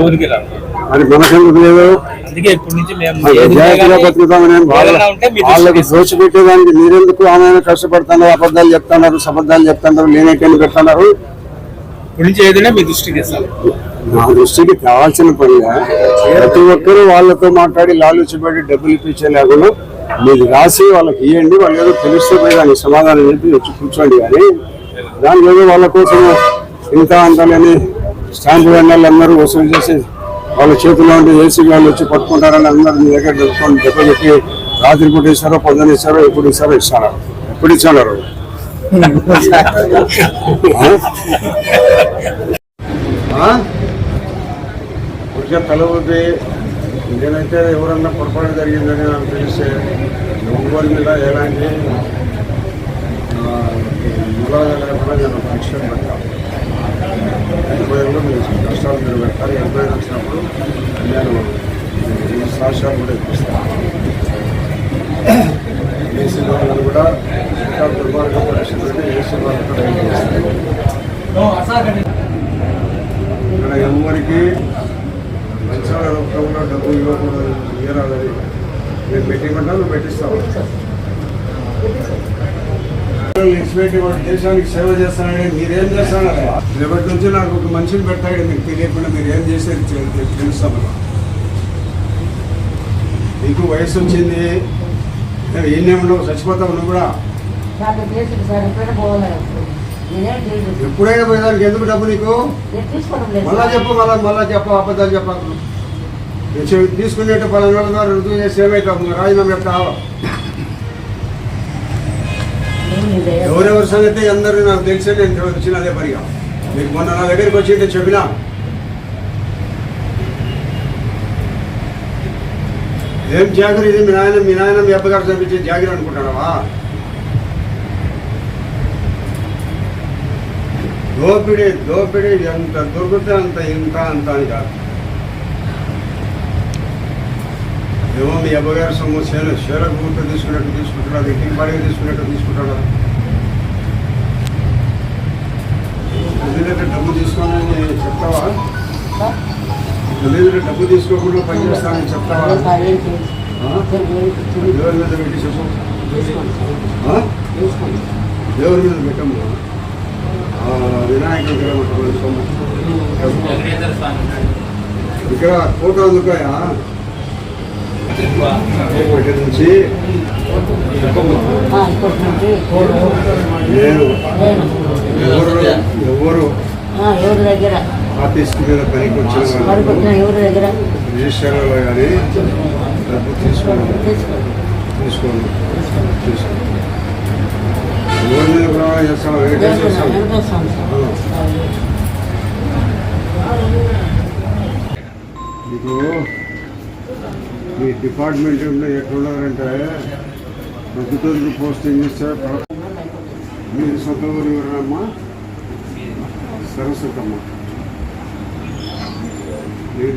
ఊరికి మరి మనకెందుకు లేదు అందుకే ఇప్పటి నుంచి మేము బతుకుతామని వాళ్ళకి మీరెందుకు ఆమె కష్టపడుతున్నారు అబద్ధాలు చెప్తున్నారు సబద్ధాలు చెప్తున్నారు లేనట్టని పెడుతున్నారు ఇప్పటి నుంచి ఏదైనా మీ దృష్టికి నా దృష్టికి కావాల్సిన పనిగా ప్రతి ఒక్కరూ వాళ్ళతో మాట్లాడి లాలుచిపడి డబ్బులు ఇప్పించే లేకుండా మీరు రాసి వాళ్ళకి ఇవ్వండి వాళ్ళు ఏదో తెలిస్తే పోయి దానికి సమాధానం చెప్పి వచ్చి కూర్చోండి కానీ దానికి ఏదో వాళ్ళ కోసం ఇంత అంతలేని స్టాంపు వెన్నెలు అందరూ వసూలు చేసి వాళ్ళ చేతిలో ఉంటే ఏసీ వాళ్ళు వచ్చి పట్టుకుంటారని అందరూ మీ దగ్గర తెలుసుకొని దెబ్బ చెప్పి రాత్రి పూట ఇస్తారో పొద్దున ఇస్తారో ఎప్పుడు ఇస్తారో ఇస్తారా? ఎప్పుడు ఇచ్చారు కొంచెం తల నేనైతే ఎవరన్నా పొరపాటు జరిగిందని నాకు తెలిస్తే ఎవరి మీద ఎలాంటి ములాగా లేకుండా నేను పరీక్షలు పెట్టాను ఎనభైలో మీరు కష్టాలు మీరు పెట్టాలి ఎంక్వైరీ వచ్చినప్పుడు నేను ఈ సాక్ష్యాలు కూడా ఇప్పిస్తాను. ఏసీ వాళ్ళని కూడా ఇంకా దుర్మార్గం పరిస్థితులు ఏసీ వాళ్ళు కూడా ఏం చేస్తారు ఇక్కడ ఎవరికి మంచాల రూపంలో డబ్బు ఇవ్వకూడదు ఇయ్యరాదని నేను పెట్టిమంటా పెట్టిస్తాము పెట్టిస్తావు ఎక్స్పెక్ట్ వాడు దేశానికి సేవ చేస్తానని మీరేం చేస్తాను రేపటి నుంచి నాకు ఒక మనిషిని పెట్టాడు మీకు తెలియకుండా మీరు ఏం చేసేది తె- తెలుస్తామని నీకు వయసు వచ్చింది నేను ఏం ఉండవు చచ్చిపోతావు నువ్వు కూడా. ఎప్పుడైనా పోయేదానికి ఎందుకు డబ్బు నీకు? మళ్ళా చెప్పు మళ్ళా మళ్ళా చెప్పు అబద్ధాలు చెప్పకు. నేను చె- తీసుకునేట్టు పలానా ద్వారా రుజువు చేసి ఏమైతావు? రాజీనామా లేదు. ఎవరెవరి సంగతి అందరూ నాకు తెలిసే నేను వచ్చిన అదే పరిగా. మీకు మొన్న నా దగ్గరికి వచ్చి చెప్పినా? ఏం జాగ్రత్త ఇది? మీ నాయన మీ నాయన మీ అబ్బగారు చదివించే జాగిరి అనుకుంటున్నావా? దోపిడి దోపిడి ఎంత దొరికితే అంత ఇంత అంత అని కాదు. ఏమో మీ అబ్బగారు సొమ్ము చేను గుర్తు తీసుకున్నట్టు తీసుకుంటున్నాడు ఇంటికి తీసుకున్నట్టు తీసుకుంటాడు ఎందుకంటే డబ్బు తీసుకోవాలని చెప్తావా? ఎందుకంటే డబ్బు తీసుకోకుండా పని చేస్తానని చెప్తావా. దేవుడి మీద పెట్టి చెప్పు. దేవుడి మీద పెట్టము? ఆ, వినాయక విగ్రహం. ఇక్కడ ఫోటో అందుకోయా నుంచి నేను ఎవరు? ఎవరు? ఆ, ఎవరి దగ్గర? ఆఫీస్ మీద పనికి వచ్చిన ఎవరి దగ్గర? రిజిస్టర్లో కానీ డబ్బు తీసుకోండి. తీసుకోండి. తీసుకోండి. ఎవరి మీద ప్రమాణం చేస్తాను వెంకటేశ్వర. మీకు మీ డిపార్ట్మెంట్ ఎట్లున్నారంటే ప్రతిరోజు పోస్టింగ్ ఇస్తే మీరు సొంత ఊరు ఎవరమ్మా సరస్వతమ్మ. ఇది